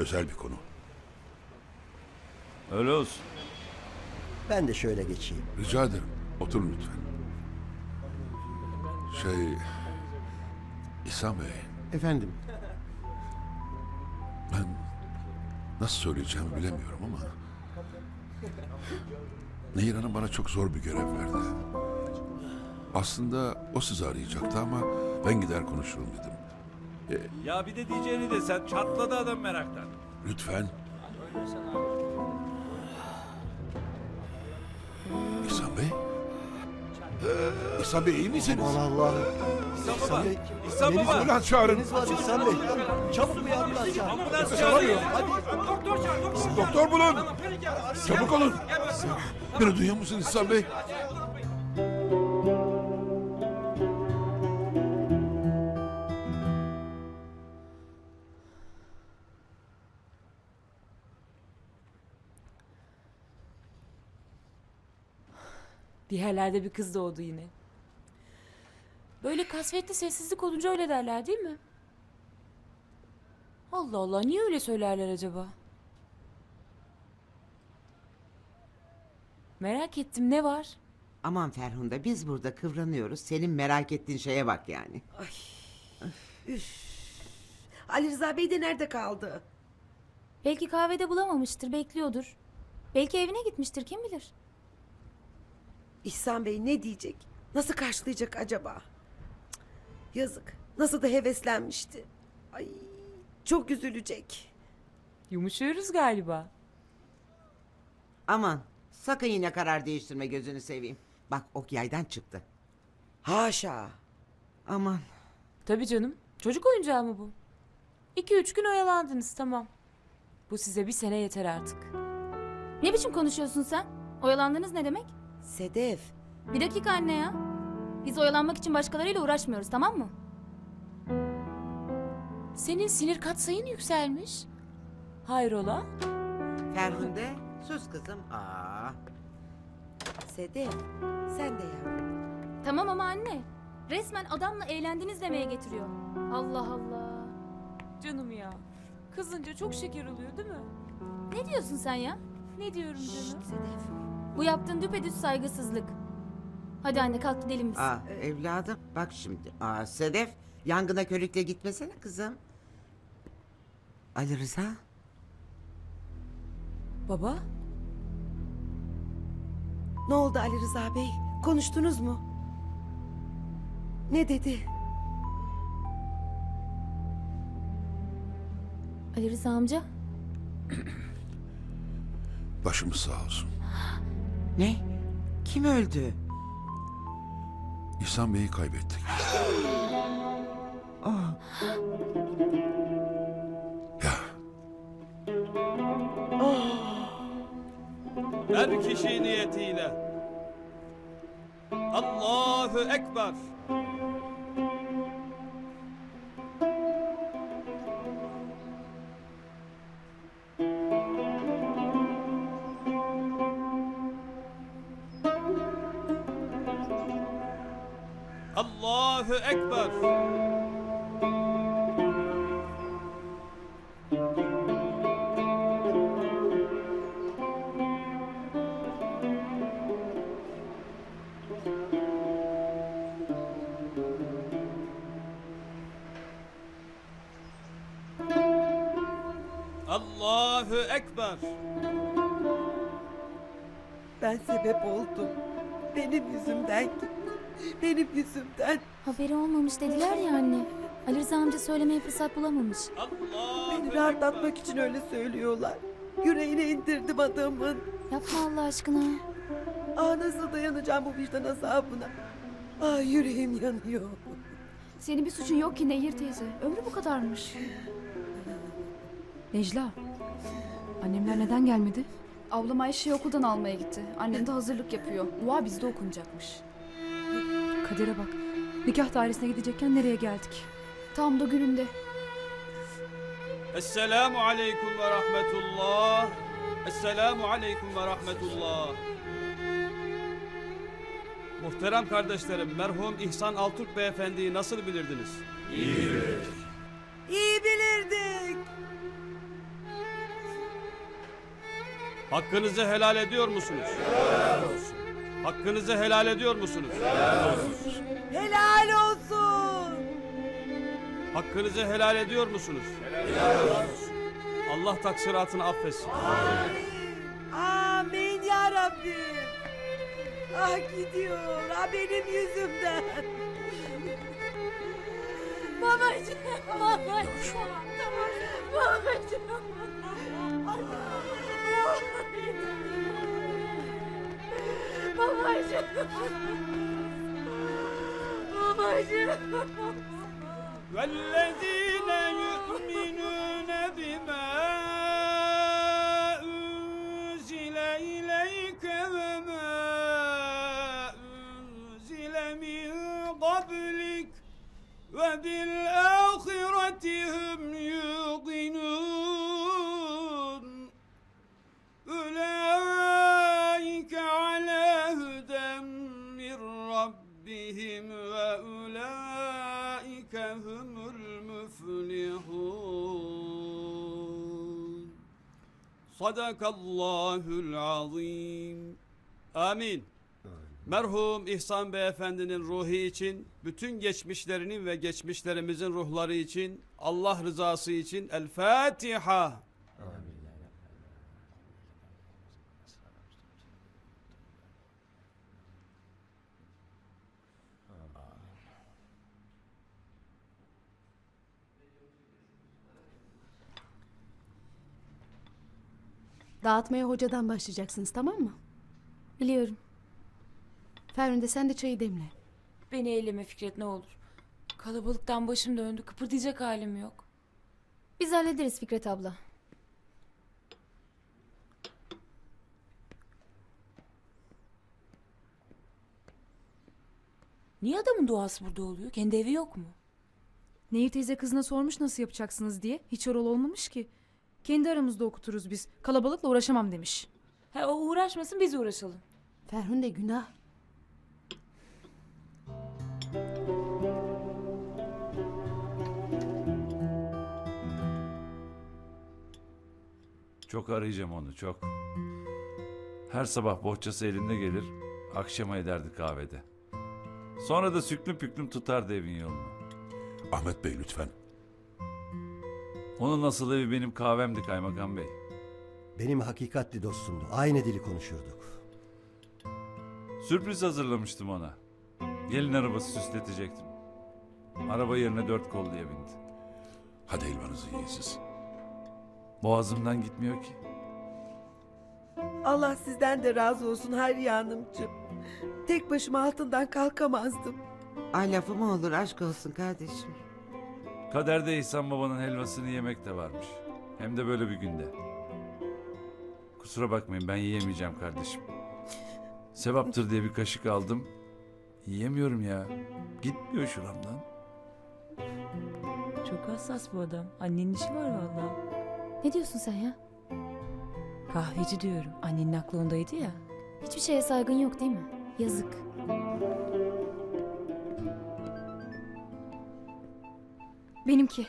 Özel bir konu. Öyle olsun. Ben de şöyle geçeyim. Rica ederim. Oturun lütfen. Şey... İhsan Bey, Efendim, ben nasıl söyleyeceğimi bilemiyorum ama... Nehir Hanım bana çok zor bir görev verdi. Aslında o sizi arayacaktı ama ben gider konuşurum dedim. Ya bir de diyeceğini de sen çatladı adam meraktan. Lütfen. İhsan Bey? İhsan Bey iyi misiniz? aman Allah. İhsan baba. Bey, İhsan Deniz baba. Ambulans çağırın. Deniz var İhsan Bey. Çabuk bir ambulans çağır. Ambulans çağırıyor. Doktor bulun. Çabuk olun. Beni duyuyor musun İhsan Bey? Bir yerlerde bir kız doğdu yine. Böyle kasvetli sessizlik olunca öyle derler değil mi? Allah Allah niye öyle söylerler acaba? Merak ettim ne var? Aman Ferhunda biz burada kıvranıyoruz. Senin merak ettiğin şeye bak yani. Ali Rıza Bey de nerede kaldı? Belki kahvede bulamamıştır, bekliyordur. Belki evine gitmiştir, kim bilir? İhsan Bey ne diyecek? Nasıl karşılayacak acaba? Cık, Yazık. Nasıl da heveslenmişti. Ay çok üzülecek. Yumuşuyoruz galiba. Aman sakın yine karar değiştirme gözünü seveyim. Bak ok yaydan çıktı. Haşa. Aman Tabii canım. Çocuk oyuncağı mı bu? İki üç gün oyalandınız tamam. Bu size bir sene yeter artık. Ne biçim konuşuyorsun sen? Oyalandınız ne demek? Sedef. Bir dakika anne ya. Biz oyalanmak için başkalarıyla uğraşmıyoruz, tamam mı? Senin sinir katsayın yükselmiş. Hayrola? Ferhunde sus kızım. Aa, Sedef. Sen de yavrum. Tamam ama anne. Resmen adamla eğlendiniz demeye getiriyor. Allah Allah. Canım ya. Kızınca çok şeker oluyor değil mi? Ne diyorsun sen ya? Ne diyorum Şşt, canım? Sedef. Bu yaptığın düpedüz saygısızlık. Hadi anne kalk gidelim biz. aa evladım bak şimdi. Aa Sedef yangına körükle gitmesene kızım. Ali Rıza Baba? Ne oldu Ali Rıza Bey? Konuştunuz mu? Ne dedi? Ali Rıza amca. Başımız sağ olsun. ne? Kim öldü? İhsan Bey'i kaybettik. Ya Her kişi niyetiyle. Allahu Ekber. Allahu Ekber. Allahu Ekber. Ben sebep oldum. Benim yüzümden gitti. Benim yüzümden. Haberi olmamış dediler ya anne. Ali Rıza amca söylemeye fırsat bulamamış. Allahu Beni rahatlatmak için öyle söylüyorlar. Yüreğine indirdim adamın. Yapma Allah aşkına. Ah nasıl dayanacağım bu vicdan azabına. Ah yüreğim yanıyor. Senin bir suçun yok ki Nehir teyze. Ömrü bu kadarmış. Necla. Annemler neden gelmedi? Ablam Ayşe'yi okuldan almaya gitti. Annem de hazırlık yapıyor. Dua bizde okunacakmış. Kader'e bak. Nikah dairesine gidecekken nereye geldik? Tam da gününde. Esselamu aleyküm ve rahmetullah. Esselamu aleyküm ve rahmetullah. Muhterem kardeşlerim, merhum İhsan Altürk beyefendiyi nasıl bilirdiniz? İyi bilirdik. Hakkınızı helal ediyor musunuz? Hakkınızı helal ediyor musunuz? Helal olsun. Hakkınızı helal ediyor musunuz? Allah taksiratını affetsin. Amin ya Rabbim. Ah gidiyor. Ah benim yüzümden. Babacığım, babacığım. Babacığım. Babacığım. Babacığım. والذين يؤمنون Sadakallahul azim. Amin. Merhum İhsan Beyefendinin ruhi için, bütün geçmişlerinin ve geçmişlerimizin ruhları için, Allah rızası için El Fatiha. Amin. Dağıtmaya hocadan başlayacaksınız tamam mı? Biliyorum. Ferhunde sen de çayı demle. Beni eyleme Fikret ne olur. Kalabalıktan başım döndü. Kıpırdayacak halim yok. Biz hallederiz Fikret abla. Niye adamın duası burada oluyor? Kendi evi yok mu? Nehir teyze kızına sormuş nasıl yapacaksınız diye. Hiç oral olmamış ki. Kendi aramızda okuturuz biz. Kalabalıkla uğraşamam demiş. He o uğraşmasın biz uğraşalım. Ferhunde günah. Çok arayacağım onu çok. Her sabah bohçası elinde gelir, akşama ederdi kahvede. Sonra da süklüm püklüm tutardı evin yolunu. Ahmet Bey lütfen. Onun nasıl evi benim kahvemdi kaymakam bey. Benim hakikatli dostumdu. Aynı dili konuşurduk. Sürpriz hazırlamıştım ona. Gelin arabası süsletecektim. Araba yerine dört kolluya bindi. Hadi elmanızı yiyin siz. Boğazımdan gitmiyor ki. Allah sizden de razı olsun Hayriye Hanımcığım. Tek başıma altından kalkamazdım. Ay lafı mı olur aşk olsun kardeşim. Kaderde İhsan babanın helvasını yemek de varmış. Hem de böyle bir günde. Kusura bakmayın ben yiyemeyeceğim kardeşim. Sevaptır diye bir kaşık aldım. Yiyemiyorum ya. Gitmiyor şuramdan. Çok hassas bu adam. Annenin işi var vallahi. Ne diyorsun sen ya? Kahveci diyorum. Annenin aklı ondaydı ya. Hiçbir şeye saygın yok değil mi? Yazık. Benimki.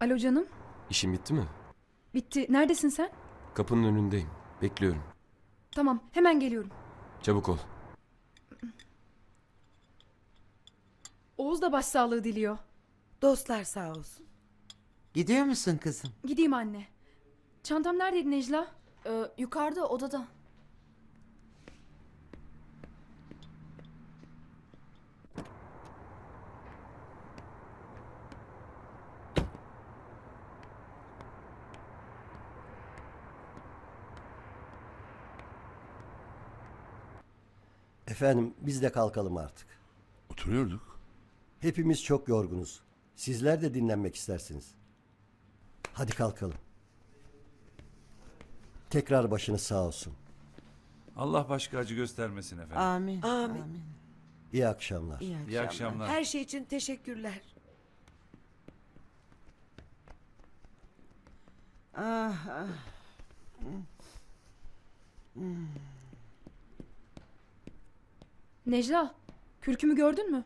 Alo canım. İşin bitti mi? Bitti. Neredesin sen? Kapının önündeyim. Bekliyorum. Tamam hemen geliyorum. Çabuk ol. Oğuz da başsağlığı diliyor. Dostlar sağ olsun. Gidiyor musun kızım? Gideyim anne. Çantam neredeydi Necla? Ee, yukarıda odada. Efendim biz de kalkalım artık. Oturuyorduk. Hepimiz çok yorgunuz. Sizler de dinlenmek istersiniz. Hadi kalkalım. Tekrar başınız sağ olsun. Allah başka acı göstermesin efendim. Amin. Amin. İyi akşamlar. İyi İyi akşamlar. Her şey için teşekkürler. Ah, ah. Necla, kürkümü gördün mü?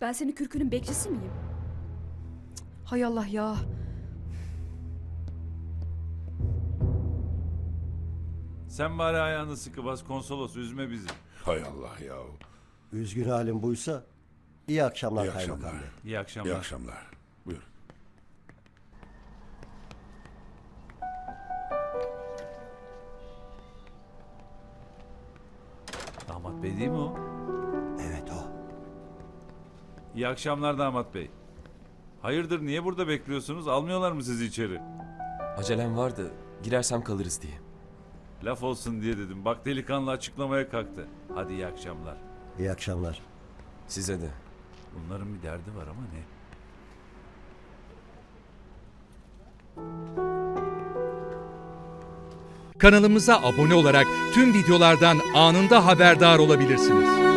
Ben senin kürkünün bekçisi miyim? Hay Allah ya. Sen bari ayağını sıkı bas konsolos üzme bizi. Hay Allah ya. Üzgün halim buysa iyi akşamlar İyi kaymakam akşamlar. bey. İyi akşamlar. İyi akşamlar. Buyur. Damat bey değil mi o? İyi akşamlar damat bey. Hayırdır niye burada bekliyorsunuz? Almıyorlar mı sizi içeri? Acelem vardı. Girersem kalırız diye. Laf olsun diye dedim. Bak delikanlı açıklamaya kalktı. Hadi iyi akşamlar. İyi akşamlar. Size de. Bunların bir derdi var ama ne? Kanalımıza abone olarak tüm videolardan anında haberdar olabilirsiniz.